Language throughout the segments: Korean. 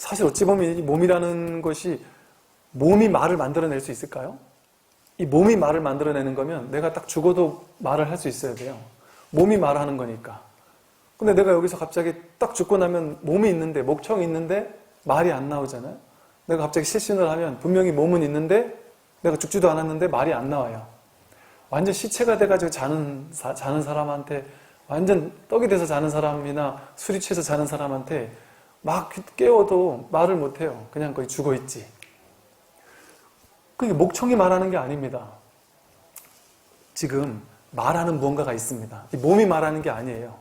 사실 어찌 보면 이 몸이라는 것이 몸이 말을 만들어낼 수 있을까요? 이 몸이 말을 만들어내는 거면 내가 딱 죽어도 말을 할 수 있어야 돼요. 몸이 말하는 거니까. 근데 내가 여기서 갑자기 딱 죽고 나면 몸이 있는데, 목청이 있는데 말이 안 나오잖아요? 내가 갑자기 실신을 하면 분명히 몸은 있는데 내가 죽지도 않았는데 말이 안 나와요. 완전 시체가 돼가지고 자는, 사, 자는 사람한테 완전 떡이 돼서 자는 사람이나 술이 취해서 자는 사람한테 막 깨워도 말을 못해요. 그냥 거의 죽어 있지. 그게 목청이 말하는 게 아닙니다. 지금 말하는 무언가가 있습니다. 이 몸이 말하는 게 아니에요.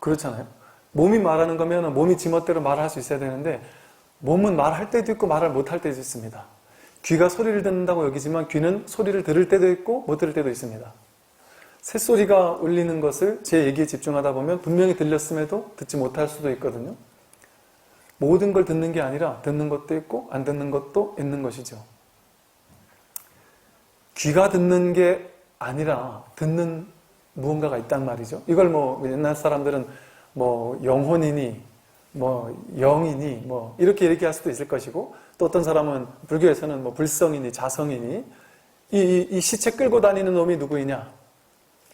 그렇잖아요. 몸이 말하는 거면 몸이 지멋대로 말할 수 있어야 되는데 몸은 말할 때도 있고 말을 못할 때도 있습니다. 귀가 소리를 듣는다고 여기지만 귀는 소리를 들을 때도 있고 못 들을 때도 있습니다. 새소리가 울리는 것을 제 얘기에 집중하다 보면 분명히 들렸음에도 듣지 못할 수도 있거든요. 모든 걸 듣는 게 아니라 듣는 것도 있고 안 듣는 것도 있는 것이죠. 귀가 듣는 게 아니라 듣는 무언가가 있단 말이죠. 이걸 뭐 옛날 사람들은 뭐 영혼이니 뭐 영이니 뭐 이렇게 얘기할 수도 있을 것이고 또 어떤 사람은 불교에서는 뭐 불성이니 자성이니 이, 이, 이 시체 끌고 다니는 놈이 누구이냐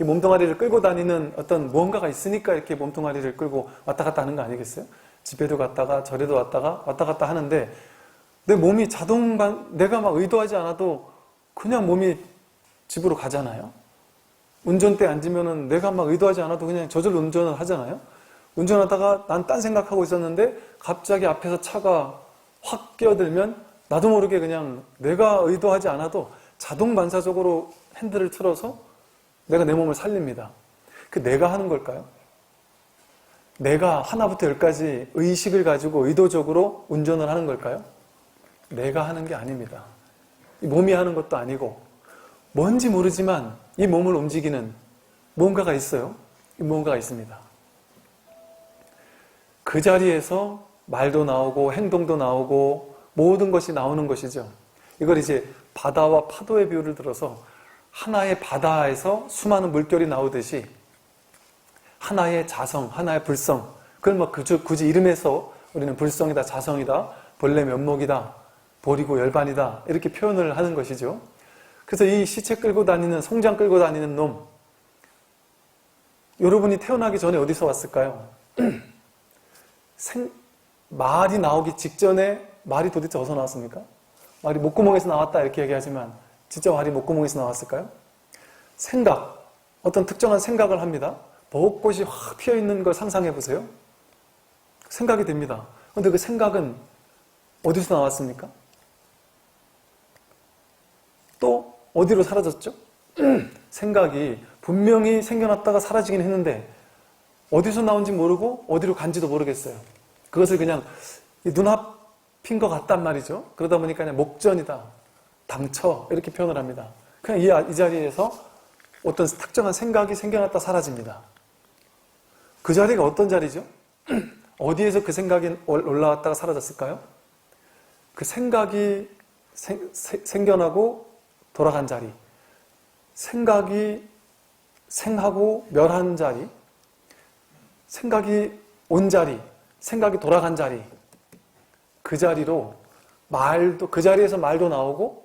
이 몸뚱아리를 끌고 다니는 어떤 무언가가 있으니까 이렇게 몸뚱아리를 끌고 왔다 갔다 하는 거 아니겠어요? 집에도 갔다가 절에도 왔다가 왔다 갔다 하는데 내 몸이 자동 반 내가 막 의도하지 않아도 그냥 몸이 집으로 가잖아요. 운전대 앉으면은 내가 막 의도하지 않아도 그냥 저절로 운전을 하잖아요. 운전하다가 난 딴 생각하고 있었는데 갑자기 앞에서 차가 확 끼어들면 나도 모르게 그냥 내가 의도하지 않아도 자동 반사적으로 핸들을 틀어서 내가 내 몸을 살립니다. 그 내가 하는 걸까요? 내가 하나부터 열까지 의식을 가지고 의도적으로 운전을 하는 걸까요? 내가 하는 게 아닙니다. 이 몸이 하는 것도 아니고 뭔지 모르지만 이 몸을 움직이는 무언가가 있어요. 이 무언가가 있습니다. 그 자리에서 말도 나오고 행동도 나오고 모든 것이 나오는 것이죠. 이걸 이제 바다와 파도의 비유를 들어서 하나의 바다에서 수많은 물결이 나오듯이 하나의 자성, 하나의 불성, 그걸 뭐 굳이, 굳이 이름에서 우리는 불성이다, 자성이다, 본래 면목이다, 보리고 열반이다 이렇게 표현을 하는 것이죠. 그래서 이 시체 끌고 다니는 송장 끌고 다니는 놈 여러분이 태어나기 전에 어디서 왔을까요? 생, 말이 나오기 직전에 말이 도대체 어디서 나왔습니까? 말이 목구멍에서 나왔다 이렇게 얘기하지만 진짜 말이 목구멍에서 나왔을까요? 생각, 어떤 특정한 생각을 합니다. 벚꽃이 확 피어 있는 걸 상상해 보세요. 생각이 됩니다. 그런데 그 생각은 어디서 나왔습니까? 또 어디로 사라졌죠? 생각이 분명히 생겨났다가 사라지긴 했는데 어디서 나온지 모르고 어디로 간지도 모르겠어요. 그것을 그냥 눈앞인 것 같단 말이죠. 그러다 보니까 그냥 목전이다, 당처 이렇게 표현을 합니다. 그냥 이, 이 자리에서 어떤 특정한 생각이 생겨났다 사라집니다. 그 자리가 어떤 자리죠? 어디에서 그 생각이 올라왔다가 사라졌을까요? 그 생각이 생, 생겨나고 돌아간 자리, 생각이 생하고 멸한 자리, 생각이 온 자리, 생각이 돌아간 자리, 그 자리로 말도, 그 자리에서 말도 나오고,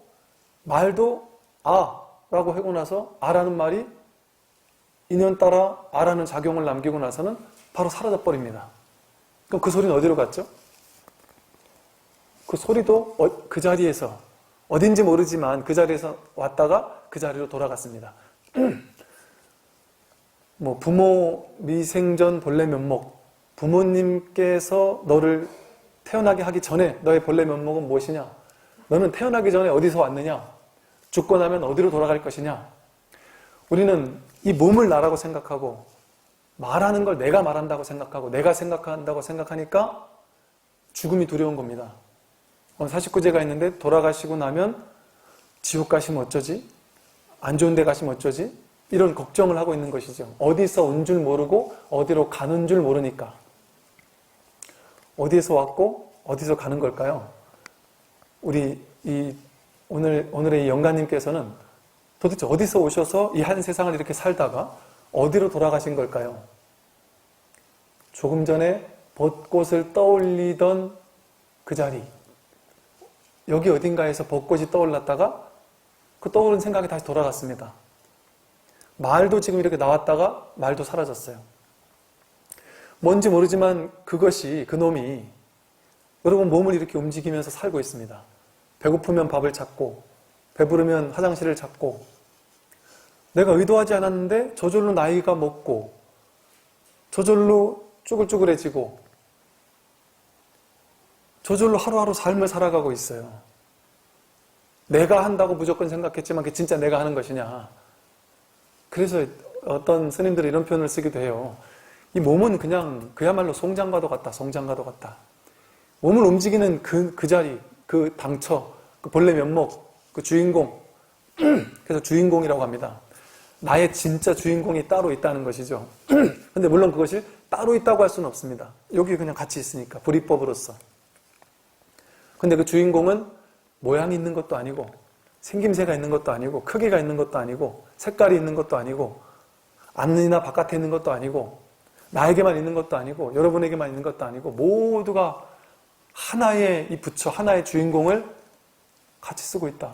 말도 아, 라고 하고 나서 아라는 말이 인연 따라 아라는 작용을 남기고 나서는 바로 사라져 버립니다. 그럼 그 소리는 어디로 갔죠? 그 소리도 어, 그 자리에서 어딘지 모르지만 그 자리에서 왔다가 그 자리로 돌아갔습니다. 뭐 부모 미생전 본래 면목 부모님께서 너를 태어나게 하기 전에 너의 본래 면목은 무엇이냐? 너는 태어나기 전에 어디서 왔느냐? 죽고 나면 어디로 돌아갈 것이냐? 우리는 이 몸을 나라고 생각하고 말하는 걸 내가 말한다고 생각하고 내가 생각한다고 생각하니까 죽음이 두려운 겁니다. 49제가 있는데 돌아가시고 나면 지옥 가시면 어쩌지? 안 좋은 데 가시면 어쩌지? 이런 걱정을 하고 있는 것이죠. 어디서 온 줄 모르고 어디로 가는 줄 모르니까. 어디에서 왔고 어디서 가는 걸까요? 우리 이 오늘 오늘의 이 영가님께서는 도대체 어디서 오셔서 이 한 세상을 이렇게 살다가 어디로 돌아가신 걸까요? 조금 전에 벚꽃을 떠올리던 그 자리. 여기 어딘가에서 벚꽃이 떠올랐다가 그 떠오른 생각이 다시 돌아갔습니다. 말도 지금 이렇게 나왔다가 말도 사라졌어요. 뭔지 모르지만 그것이, 그 놈이 여러분 몸을 이렇게 움직이면서 살고 있습니다. 배고프면 밥을 찾고, 배부르면 화장실을 찾고, 내가 의도하지 않았는데 저절로 나이가 먹고, 저절로 쭈글쭈글해지고, 저절로 하루하루 삶을 살아가고 있어요. 내가 한다고 무조건 생각했지만 그게 진짜 내가 하는 것이냐. 그래서 어떤 스님들이 이런 표현을 쓰기도 해요. 이 몸은 그냥 그야말로 송장과도 같다, 송장과도 같다. 몸을 움직이는 그, 그 자리, 그 당처, 그 본래 면목, 그 주인공. 그래서 주인공이라고 합니다. 나의 진짜 주인공이 따로 있다는 것이죠. 근데 물론 그것이 따로 있다고 할 수는 없습니다. 여기 그냥 같이 있으니까, 불이법으로서. 근데 그 주인공은 모양이 있는 것도 아니고, 생김새가 있는 것도 아니고, 크기가 있는 것도 아니고, 색깔이 있는 것도 아니고, 안이나 바깥에 있는 것도 아니고, 나에게만 있는 것도 아니고, 여러분에게만 있는 것도 아니고, 모두가 하나의 이 부처, 하나의 주인공을 같이 쓰고 있다.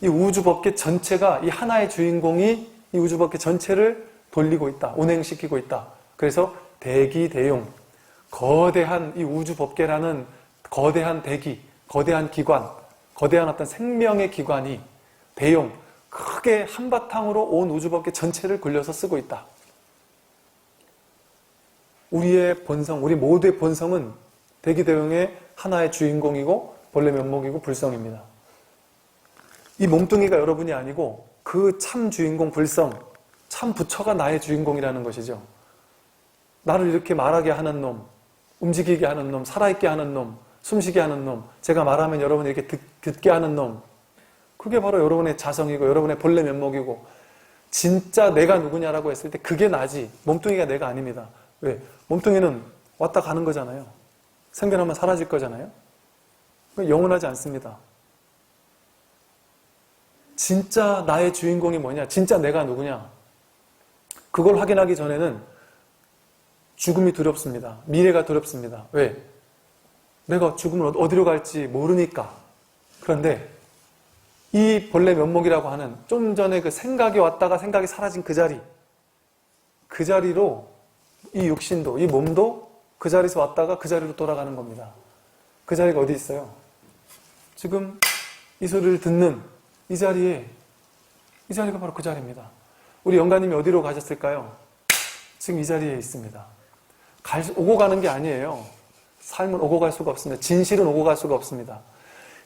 이 우주 법계 전체가 이 하나의 주인공이 이 우주 법계 전체를 돌리고 있다. 운행시키고 있다. 그래서 대기, 대용. 거대한 이 우주 법계라는 거대한 대기, 거대한 기관, 거대한 어떤 생명의 기관이 대용, 크게 한바탕으로 온 우주 법계 전체를 굴려서 쓰고 있다. 우리의 본성, 우리 모두의 본성은 대기 대용의 하나의 주인공이고 본래 면목이고 불성입니다. 이 몸뚱이가 여러분이 아니고 그 참 주인공 불성, 참 부처가 나의 주인공이라는 것이죠. 나를 이렇게 말하게 하는 놈, 움직이게 하는 놈, 살아있게 하는 놈, 숨쉬게 하는 놈, 제가 말하면 여러분이 이렇게 듣, 게 하는 놈, 그게 바로 여러분의 자성이고 여러분의 본래 면목이고 진짜 내가 누구냐라고 했을 때 그게 나지 몸뚱이가 내가 아닙니다. 왜? 몸뚱이는 왔다 가는 거잖아요. 생겨나면 사라질 거잖아요. 영원하지 않습니다. 진짜 나의 주인공이 뭐냐? 진짜 내가 누구냐? 그걸 확인하기 전에는 죽음이 두렵습니다. 미래가 두렵습니다. 왜? 내가 죽음을 어디로 갈지 모르니까. 그런데 이 본래 면목이라고 하는 좀 전에 그 생각이 왔다가 생각이 사라진 그 자리, 그 자리로 이 육신도, 이 몸도 그 자리에서 왔다가 그 자리로 돌아가는 겁니다. 그 자리가 어디 있어요? 지금 이 소리를 듣는 이 자리에, 이 자리가 바로 그 자리입니다. 우리 영가님이 어디로 가셨을까요? 지금 이 자리에 있습니다. 갈, 오고 가는 게 아니에요. 삶은 오고 갈 수가 없습니다. 진실은 오고 갈 수가 없습니다.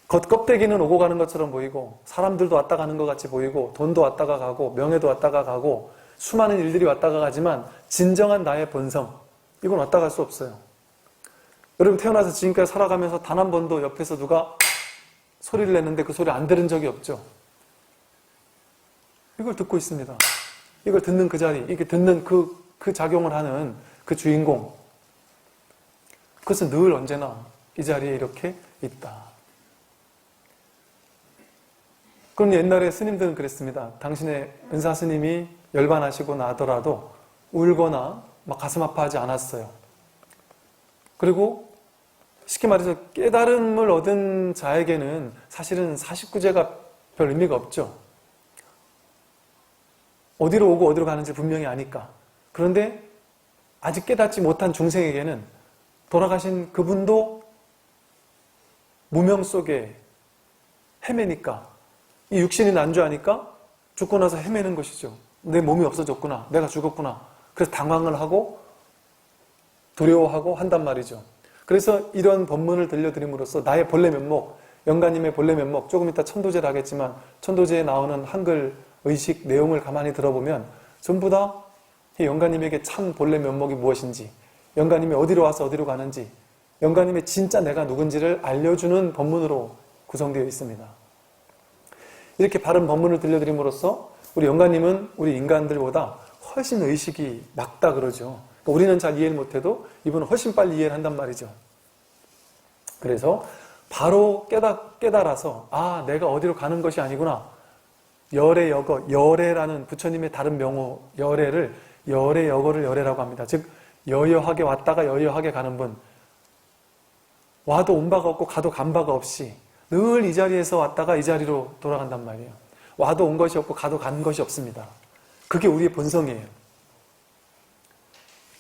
겉 껍데기는 오고 가는 것처럼 보이고 사람들도 왔다 가는 것 같이 보이고 돈도 왔다가 가고 명예도 왔다가 가고 수많은 일들이 왔다가 가지만 진정한 나의 본성 이건 왔다 갈 수 없어요. 여러분 태어나서 지금까지 살아가면서 단 한 번도 옆에서 누가 소리를 냈는데 그 소리 안 들은 적이 없죠. 이걸 듣고 있습니다. 이걸 듣는 그 자리, 이게 듣는 그, 그 작용을 하는 그 주인공. 그것은 늘 언제나 이 자리에 이렇게 있다. 그럼 옛날에 스님들은 그랬습니다. 당신의 은사 스님이 열반하시고 나더라도 울거나 막 가슴 아파하지 않았어요. 그리고 쉽게 말해서 깨달음을 얻은 자에게는 사실은 49제가 별 의미가 없죠. 어디로 오고 어디로 가는지 분명히 아니까. 그런데 아직 깨닫지 못한 중생에게는 돌아가신 그분도 무명 속에 헤매니까 이 육신이 난주하니까 죽고 나서 헤매는 것이죠. 내 몸이 없어졌구나. 내가 죽었구나. 그래서 당황을 하고 두려워하고 한단 말이죠. 그래서 이런 법문을 들려드림으로써 나의 본래 면목, 영가님의 본래 면목, 조금 이따 천도제를 하겠지만 천도제에 나오는 한글 의식 내용을 가만히 들어보면 전부 다 영가님에게 참 본래 면목이 무엇인지, 영가님이 어디로 와서 어디로 가는지, 영가님의 진짜 내가 누군지를 알려주는 법문으로 구성되어 있습니다. 이렇게 바른 법문을 들려드림으로써 우리 영가님은 우리 인간들보다 훨씬 의식이 맑다 그러죠. 그러니까 우리는 잘 이해를 못해도 이분은 훨씬 빨리 이해를 한단 말이죠. 그래서 바로 깨달, 깨달아서 아 내가 어디로 가는 것이 아니구나. 열의 여거, 열애라는 부처님의 다른 명호 열애를 열의 여거를 열애라고 합니다. 즉 여여하게 왔다가 여여하게 가는 분. 와도 온 바가 없고 가도 간 바가 없이 늘 이 자리에서 왔다가 이 자리로 돌아간단 말이에요. 와도 온 것이 없고 가도 간 것이 없습니다. 그게 우리의 본성이에요.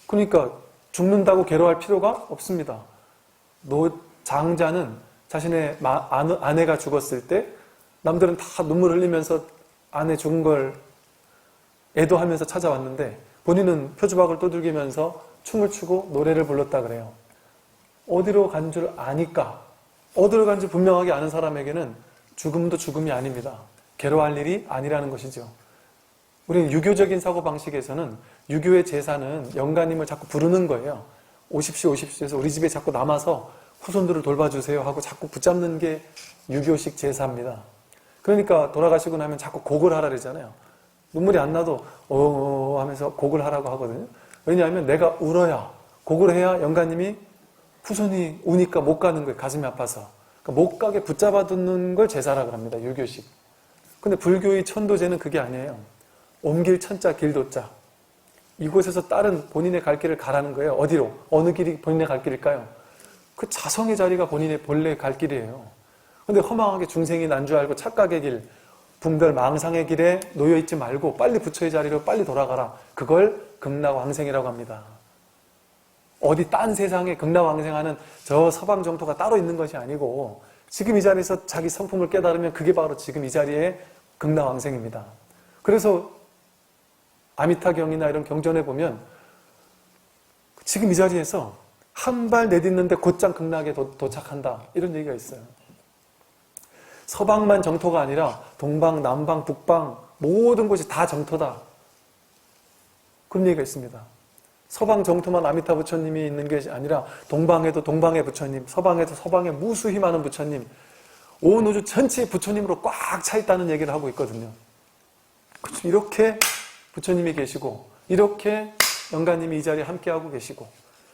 그러니까 죽는다고 괴로워할 필요가 없습니다. 노, 장자는 자신의 아내가 죽었을 때 남들은 다 눈물 흘리면서 아내 죽은 걸 애도하면서 찾아왔는데 본인은 표주박을 떠들기면서 춤을 추고 노래를 불렀다 그래요. 어디로 간 줄 아니까 어디로 간지 분명하게 아는 사람에게는 죽음도 죽음이 아닙니다. 괴로워할 일이 아니라는 것이죠. 우리는 유교적인 사고방식에서는 유교의 제사는 영가님을 자꾸 부르는 거예요. 오십시오, 오십시오 해서 우리 집에 자꾸 남아서 후손들을 돌봐주세요 하고 자꾸 붙잡는 게 유교식 제사입니다. 그러니까 돌아가시고 나면 자꾸 곡을 하라 그러잖아요. 눈물이 안 나도 어 하면서 곡을 하라고 하거든요. 왜냐하면 내가 울어야 곡을 해야 영가님이 후손이 우니까 못 가는 거예요. 가슴이 아파서. 그러니까 못 가게 붙잡아 두는 걸 제사라고 합니다. 유교식. 근데 불교의 천도제는 그게 아니에요. 옮길 천자 길도자. 이곳에서 다른 본인의 갈 길을 가라는 거예요. 어디로? 어느 길이 본인의 갈 길일까요? 그 자성의 자리가 본인의 본래 갈 길이에요. 근데 허망하게 중생이 난 줄 알고 착각의 길, 분별 망상의 길에 놓여 있지 말고 빨리 부처의 자리로 빨리 돌아가라. 그걸 극락왕생이라고 합니다. 어디 딴 세상에 극락왕생하는 저 서방 정토가 따로 있는 것이 아니고 지금 이 자리에서 자기 성품을 깨달으면 그게 바로 지금 이 자리에 극락왕생입니다. 그래서 아미타경이나 이런 경전에 보면 지금 이 자리에서 한 발 내딛는데 곧장 극락에 도, 도착한다. 이런 얘기가 있어요. 서방만 정토가 아니라 동방, 남방, 북방 모든 곳이 다 정토다. 그런 얘기가 있습니다. 서방 정토만 아미타 부처님이 있는 것이 아니라 동방에도 동방의 부처님, 서방에도 서방의 무수히 많은 부처님, 온 우주 전체 부처님으로 꽉 차 있다는 얘기를 하고 있거든요. 그렇죠. 이렇게 부처님이 계시고 이렇게 영가님이 이 자리에 함께하고 계시고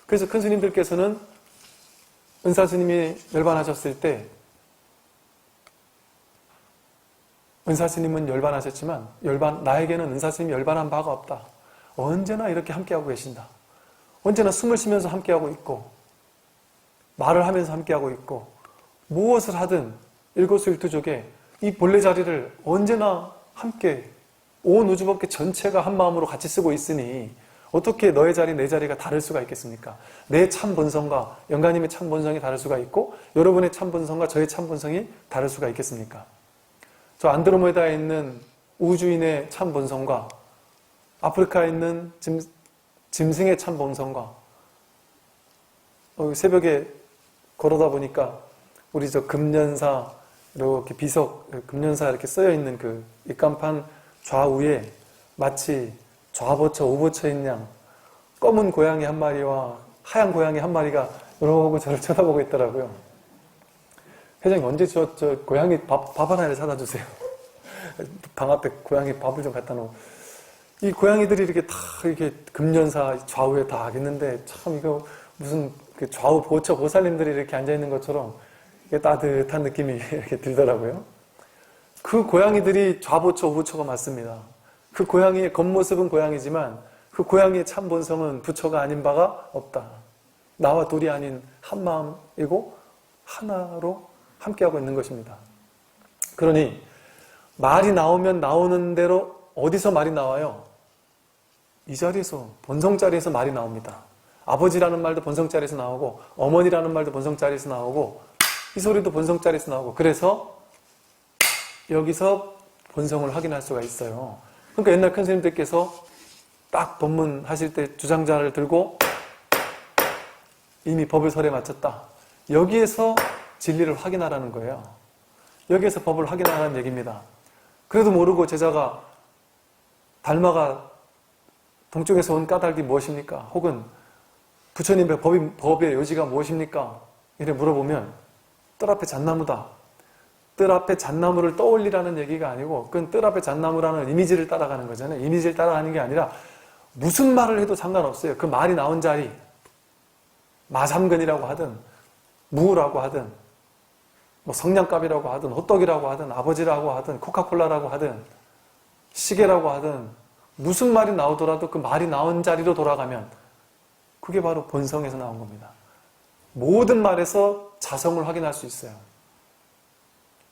그래서 큰 스님들께서는 은사 스님이 열반하셨을 때 은사 스님은 열반하셨지만 열반 나에게는 은사 스님이 열반한 바가 없다. 언제나 이렇게 함께하고 계신다. 언제나 숨을 쉬면서 함께하고 있고 말을 하면서 함께하고 있고 무엇을 하든 일거수일투족에 이 본래 자리를 언제나 함께 온 우주법계 전체가 한 마음으로 같이 쓰고 있으니 어떻게 너의 자리, 내 자리가 다를 수가 있겠습니까? 내 참 본성과 영가님의 참 본성이 다를 수가 있고 여러분의 참 본성과 저의 참 본성이 다를 수가 있겠습니까? 저 안드로메다에 있는 우주인의 참 본성과 아프리카에 있는 짐, 짐승의 참 본성과 어, 새벽에 걸어다 보니까 우리 저 금년사 이렇게 비석 금년사 이렇게 쓰여 있는 그 입간판 좌우에 마치 좌보처 우보처인 양 검은 고양이 한 마리와 하얀 고양이 한 마리가 이러고 저를 쳐다보고 있더라고요. 회장님 언제 저, 저 고양이 밥, 밥 하나를 사다 주세요. 방 앞에 고양이 밥을 좀 갖다 놓고. 이 고양이들이 이렇게 다 이렇게 금년사 좌우에 다 있는데 참 이거 무슨 그 좌우 보처 보살님들이 이렇게 앉아 있는 것처럼 이게 따뜻한 느낌이 이렇게 들더라고요. 그 고양이들이 좌보처 우보처가 맞습니다. 그 고양이의 겉모습은 고양이지만 그 고양이의 참 본성은 부처가 아닌 바가 없다. 나와 둘이 아닌 한 마음이고 하나로 함께하고 있는 것입니다. 그러니 말이 나오면 나오는 대로 어디서 말이 나와요? 이 자리에서 본성 자리에서 말이 나옵니다. 아버지라는 말도 본성 자리에서 나오고 어머니라는 말도 본성 자리에서 나오고 이 소리도 본성 자리에서 나오고 그래서 여기서 본성을 확인할 수가 있어요. 그러니까 옛날 큰 스님들께서 딱 법문 하실 때 주장자를 들고 이미 법을 설에 마쳤다. 여기에서 진리를 확인하라는 거예요. 여기에서 법을 확인하라는 얘기입니다. 그래도 모르고 제자가 달마가 동쪽에서 온 까닭이 무엇입니까? 혹은 부처님의 법이, 법의 요지가 무엇입니까? 이래 물어보면 뜰 앞에 잣나무다. 뜰 앞에 잣나무를 떠올리라는 얘기가 아니고 그건 뜰 앞에 잣나무라는 이미지를 따라가는 거잖아요. 이미지를 따라가는 게 아니라 무슨 말을 해도 상관없어요. 그 말이 나온 자리 마삼근이라고 하든 무라고 하든 뭐 성냥갑이라고 하든 호떡이라고 하든 아버지라고 하든 코카콜라라고 하든 시계라고 하든 무슨 말이 나오더라도 그 말이 나온 자리로 돌아가면 그게 바로 본성에서 나온 겁니다. 모든 말에서 자성을 확인할 수 있어요.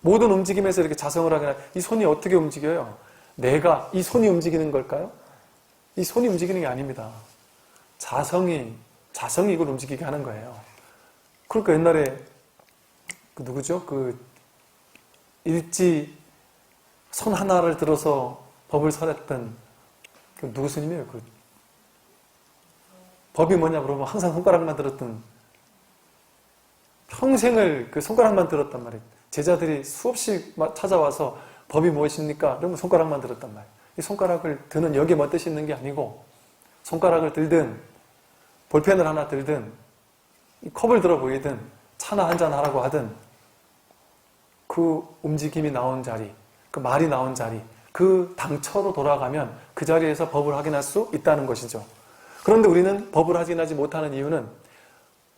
모든 움직임에서 이렇게 자성을 확인할, 이 손이 어떻게 움직여요? 내가, 이 손이 움직이는 걸까요? 이 손이 움직이는 게 아닙니다. 자성이, 자성이 이걸 움직이게 하는 거예요. 그러니까 옛날에, 그 누구죠? 그, 일지 손 하나를 들어서 법을 설했던, 그 누구 스님이에요? 그, 법이 뭐냐 그러면 항상 손가락만 들었던, 평생을 그 손가락만 들었단 말이에요. 제자들이 수없이 막 찾아와서 법이 무엇입니까? 그러면 손가락만 들었단 말이에요. 이 손가락을 드는 여기에 뭐 뜻이 있는 게 아니고 손가락을 들든 볼펜을 하나 들든 이 컵을 들어 보이든 차나 한 잔 하라고 하든 그 움직임이 나온 자리, 그 말이 나온 자리, 그 당처로 돌아가면 그 자리에서 법을 확인할 수 있다는 것이죠. 그런데 우리는 법을 확인하지 못하는 이유는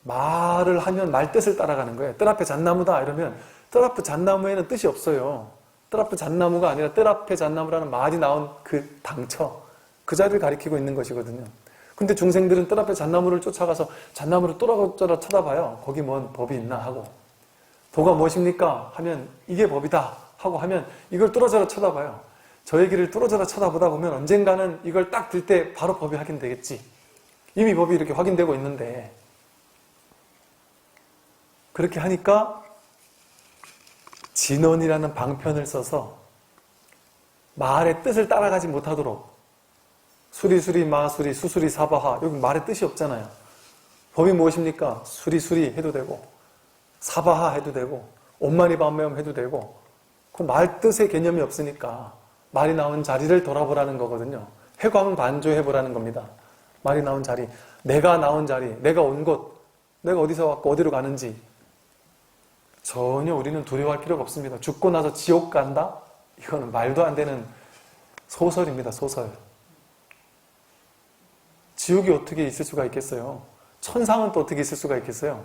말을 하면 말 뜻을 따라가는 거예요. 뜰 앞에 잣나무다 이러면 뜰 앞에 잣나무에는 뜻이 없어요. 뜰 앞에 잣나무가 아니라 뜰 앞에 잣나무라는 말이 나온 그 당처, 그 자리를 가리키고 있는 것이거든요. 근데 중생들은 뜰 앞에 잣나무를 쫓아가서 잣나무를 또라고쩌라 쳐다봐요. 거기 뭔 법이 있나 하고. 도가 무엇입니까? 하면 이게 법이다 하고 하면 이걸 뚫어져라 쳐다봐요. 저 얘기를 뚫어져라 쳐다보다 보면 언젠가는 이걸 딱 들 때 바로 법이 확인되겠지. 이미 법이 이렇게 확인되고 있는데 그렇게 하니까 진원이라는 방편을 써서 말의 뜻을 따라가지 못하도록 수리수리 마수리 수수리 사바하 여기 말의 뜻이 없잖아요. 법이 무엇입니까? 수리수리 해도 되고 사바하 해도 되고 온마니 반매음 해도 되고 그 말 뜻의 개념이 없으니까 말이 나온 자리를 돌아보라는 거거든요. 회광 반조해 보라는 겁니다. 말이 나온 자리, 내가 나온 자리, 내가 온 곳, 내가 어디서 왔고 어디로 가는지 전혀 우리는 두려워할 필요가 없습니다. 죽고 나서 지옥 간다? 이거는 말도 안 되는 소설입니다, 소설. 지옥이 어떻게 있을 수가 있겠어요? 천상은 또 어떻게 있을 수가 있겠어요?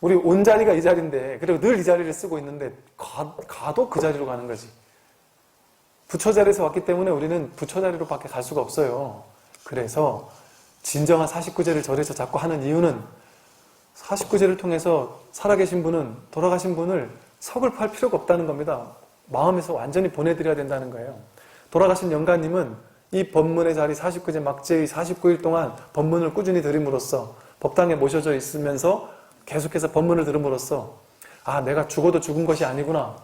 우리 온 자리가 이 자리인데, 그리고 늘 이 자리를 쓰고 있는데, 가, 가도 그 자리로 가는 거지. 부처 자리에서 왔기 때문에 우리는 부처 자리로 밖에 갈 수가 없어요. 그래서, 진정한 49제를 절에서 자꾸 하는 이유는 49제를 통해서 살아계신 분은 돌아가신 분을 서글퍼할 필요가 없다는 겁니다. 마음에서 완전히 보내드려야 된다는 거예요. 돌아가신 영가님은 이 법문의 자리 49제 막제의 49일 동안 법문을 꾸준히 들임으로써 법당에 모셔져 있으면서 계속해서 법문을 들음으로써 아 내가 죽어도 죽은 것이 아니구나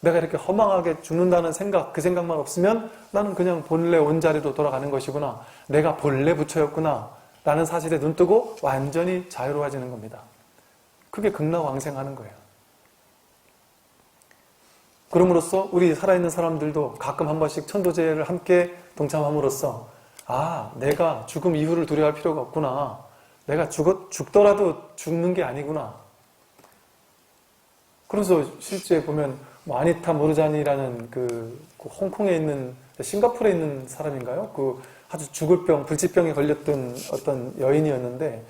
내가 이렇게 허망하게 죽는다는 생각 그 생각만 없으면 나는 그냥 본래 온 자리로 돌아가는 것이구나 내가 본래 부처였구나 라는 사실에 눈 뜨고 완전히 자유로워지는 겁니다. 그게 극락왕생하는 거예요. 그럼으로써 우리 살아있는 사람들도 가끔 한 번씩 천도제를 함께 동참함으로써 아, 내가 죽음 이후를 두려워할 필요가 없구나. 내가 죽었, 죽더라도 죽는 게 아니구나. 그래서 실제 보면 뭐 아니타 모르자니라는 그, 그 홍콩에 있는 싱가포르에 있는 사람인가요? 그 아주 죽을 병, 불치병에 걸렸던 어떤 여인이었는데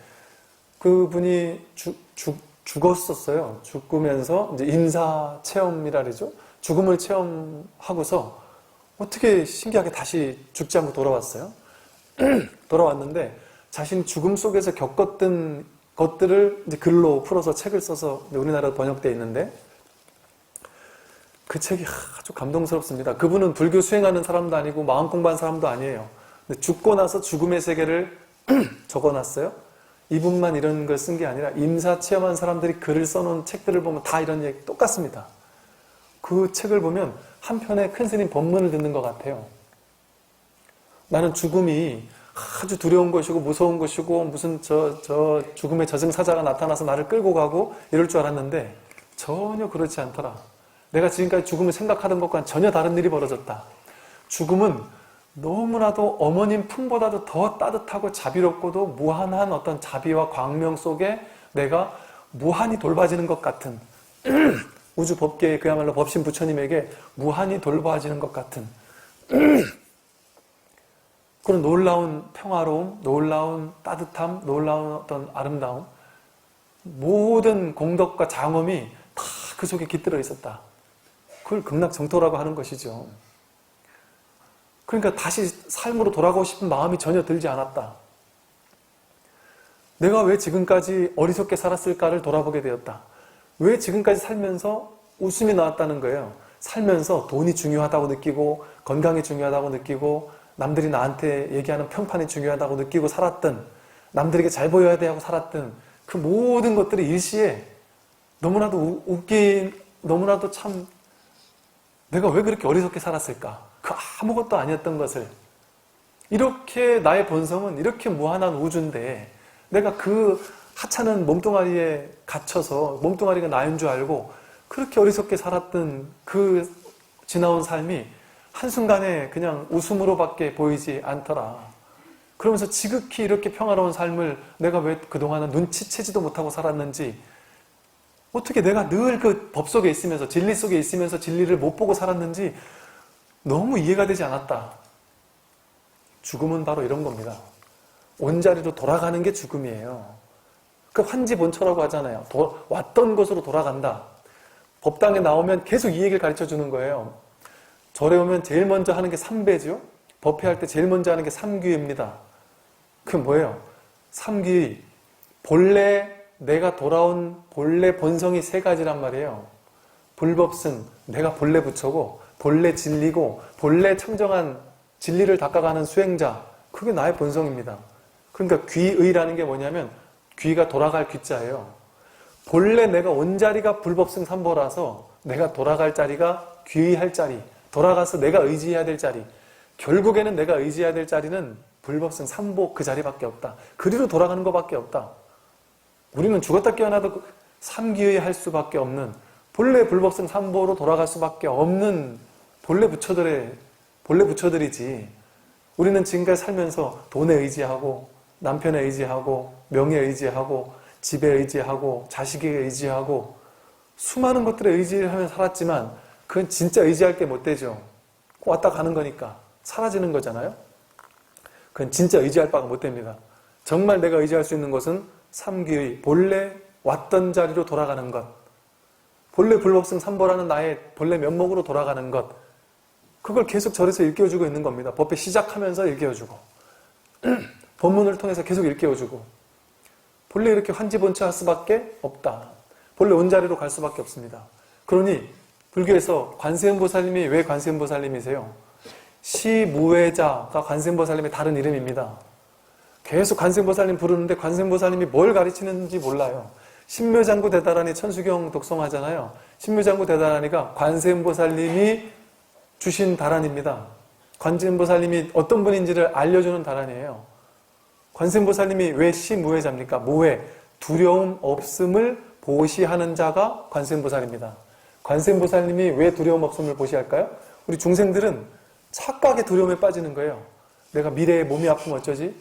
그분이 죽, 죽, 죽었었어요. 죽으면서 이제 임사 체험이라 그러죠. 죽음을 체험하고서 어떻게 신기하게 다시 죽지 않고 돌아왔어요. 돌아왔는데 자신 죽음 속에서 겪었던 것들을 이제 글로 풀어서 책을 써서 우리나라도 번역되어 있는데 그 책이 아주 감동스럽습니다. 그분은 불교 수행하는 사람도 아니고 마음 공부한 사람도 아니에요. 죽고 나서 죽음의 세계를 적어놨어요. 이분만 이런 걸 쓴 게 아니라 임사 체험한 사람들이 글을 써놓은 책들을 보면 다 이런 얘기 똑같습니다. 그 책을 보면 한편에 큰 스님 법문을 듣는 것 같아요. 나는 죽음이 아주 두려운 것이고 무서운 것이고 무슨 저, 저 죽음의 저승사자가 나타나서 나를 끌고 가고 이럴 줄 알았는데 전혀 그렇지 않더라. 내가 지금까지 죽음을 생각하던 것과는 전혀 다른 일이 벌어졌다. 죽음은 너무나도 어머님 품보다도 더 따뜻하고 자비롭고도 무한한 어떤 자비와 광명 속에 내가 무한히 돌봐지는 것 같은 우주 법계의 그야말로 법신 부처님에게 무한히 돌봐지는 것 같은 그런 놀라운 평화로움, 놀라운 따뜻함, 놀라운 어떤 아름다움 모든 공덕과 장엄이 다 그 속에 깃들어 있었다. 그걸 극락 정토라고 하는 것이죠. 그러니까 다시 삶으로 돌아가고 싶은 마음이 전혀 들지 않았다. 내가 왜 지금까지 어리석게 살았을까를 돌아보게 되었다. 왜 지금까지 살면서 웃음이 나왔다는 거예요. 살면서 돈이 중요하다고 느끼고 건강이 중요하다고 느끼고 남들이 나한테 얘기하는 평판이 중요하다고 느끼고 살았던 남들에게 잘 보여야 돼 하고 살았던 그 모든 것들이 일시에 너무나도 우- 웃긴 너무나도 참 내가 왜 그렇게 어리석게 살았을까? 그 아무것도 아니었던 것을 이렇게 나의 본성은 이렇게 무한한 우주인데 내가 그 하찮은 몸뚱아리에 갇혀서 몸뚱아리가 나인 줄 알고 그렇게 어리석게 살았던 그 지나온 삶이 한순간에 그냥 웃음으로밖에 보이지 않더라. 그러면서 지극히 이렇게 평화로운 삶을 내가 왜 그동안은 눈치채지도 못하고 살았는지 어떻게 내가 늘 그 법 속에 있으면서 진리 속에 있으면서 진리를 못 보고 살았는지 너무 이해가 되지 않았다. 죽음은 바로 이런 겁니다. 온자리로 돌아가는 게 죽음이에요. 그 환지본처라고 하잖아요. 도- 왔던 곳으로 돌아간다. 법당에 나오면 계속 이 얘기를 가르쳐 주는 거예요. 절에 오면 제일 먼저 하는 게 삼배죠. 법회할 때 제일 먼저 하는 게 삼귀입니다. 그 뭐예요? 삼귀 본래 내가 돌아온 본래 본성이 세 가지란 말이에요. 불법승 내가 본래 부처고 본래 진리고 본래 청정한 진리를 닦아가는 수행자 그게 나의 본성입니다. 그러니까 귀의라는 게 뭐냐면 귀가 돌아갈 귀자예요. 본래 내가 온 자리가 불법승 삼보라서 내가 돌아갈 자리가 귀의할 자리 돌아가서 내가 의지해야 될 자리 결국에는 내가 의지해야 될 자리는 불법승 삼보 그 자리밖에 없다. 그리로 돌아가는 것밖에 없다. 우리는 죽었다 깨어나도 그 삼기의 할 수밖에 없는 본래 불법성 삼보로 돌아갈 수밖에 없는 본래 부처들의 본래 부처들이지. 우리는 지금까지 살면서 돈에 의지하고 남편에 의지하고 명예에 의지하고 집에 의지하고 자식에 의지하고 수많은 것들에 의지를 하며 살았지만 그건 진짜 의지할 게 못 되죠. 왔다 가는 거니까 사라지는 거잖아요. 그건 진짜 의지할 바가 못 됩니다. 정말 내가 의지할 수 있는 것은 삼기의 본래 왔던 자리로 돌아가는 것. 본래 불법승 삼보라는 나의 본래 면목으로 돌아가는 것. 그걸 계속 절에서 일깨워주고 있는 겁니다. 법회 시작하면서 일깨워주고. 법문을 통해서 계속 일깨워주고. 본래 이렇게 환지본처할 수밖에 없다. 본래 온자리로 갈 수밖에 없습니다. 그러니 불교에서 관세음보살님이 왜 관세음보살님이세요? 시무회자가 관세음보살님의 다른 이름입니다. 계속 관세음보살님 부르는데 관세음보살님이 뭘 가르치는지 몰라요. 신묘장구 대다라니 천수경 독송하잖아요. 신묘장구 대다라니가 관세음보살님이 주신 다란입니다. 관세음보살님이 어떤 분인지를 알려주는 다란이에요. 관세음보살님이 왜 시무회자입니까? 무회, 두려움 없음을 보시하는 자가 관세음보살입니다. 관세음보살님이 왜 두려움 없음을 보시할까요? 우리 중생들은 착각의 두려움에 빠지는 거예요. 내가 미래에 몸이 아프면 어쩌지?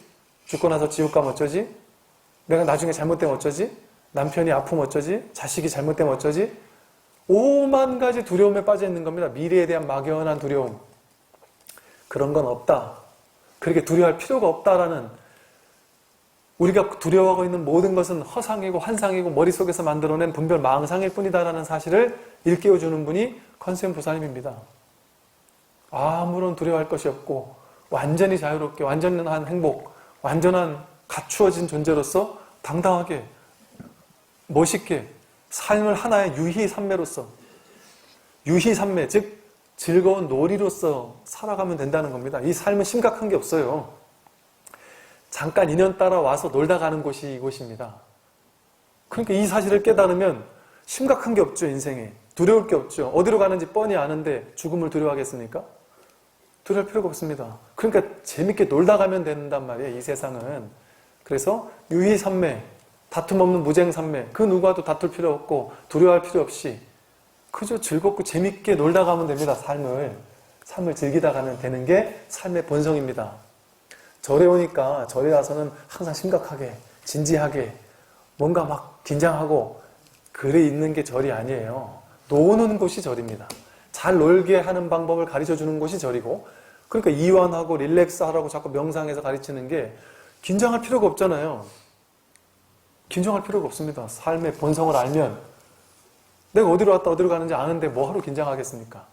죽고 나서 지옥 가면 어쩌지? 내가 나중에 잘못되면 어쩌지? 남편이 아프면 어쩌지? 자식이 잘못되면 어쩌지? 오만 가지 두려움에 빠져 있는 겁니다. 미래에 대한 막연한 두려움. 그런 건 없다. 그렇게 두려워할 필요가 없다라는 우리가 두려워하고 있는 모든 것은 허상이고 환상이고 머릿속에서 만들어낸 분별 망상일 뿐이다라는 사실을 일깨워주는 분이 컨셉 부사님입니다. 아무런 두려워할 것이 없고 완전히 자유롭게 완전한 행복, 완전한 갖추어진 존재로서 당당하게 멋있게 삶을 하나의 유희삼매로서 유희삼매 즉 즐거운 놀이로서 살아가면 된다는 겁니다. 이 삶은 심각한 게 없어요. 잠깐 인연 따라 와서 놀다 가는 곳이 이곳입니다. 그러니까 이 사실을 깨달으면 심각한 게 없죠, 인생에. 두려울 게 없죠. 어디로 가는지 뻔히 아는데 죽음을 두려워하겠습니까? 두려울 필요가 없습니다. 그러니까 재밌게 놀다 가면 된단 말이에요, 이 세상은. 그래서 유희삼매, 다툼 없는 무쟁삼매, 그 누구와도 다툴 필요 없고 두려워할 필요 없이 그저 즐겁고 재밌게 놀다 가면 됩니다, 삶을. 삶을 즐기다 가면 되는 게 삶의 본성입니다. 절에 오니까 절에 와서는 항상 심각하게, 진지하게, 뭔가 막 긴장하고, 그래 있는 게 절이 아니에요. 노는 곳이 절입니다. 잘 놀게 하는 방법을 가르쳐 주는 곳이 절이고, 그러니까 이완하고 릴렉스 하라고 자꾸 명상해서 가르치는 게 긴장할 필요가 없잖아요. 긴장할 필요가 없습니다. 삶의 본성을 알면 내가 어디로 왔다 어디로 가는지 아는데 뭐하러 긴장하겠습니까?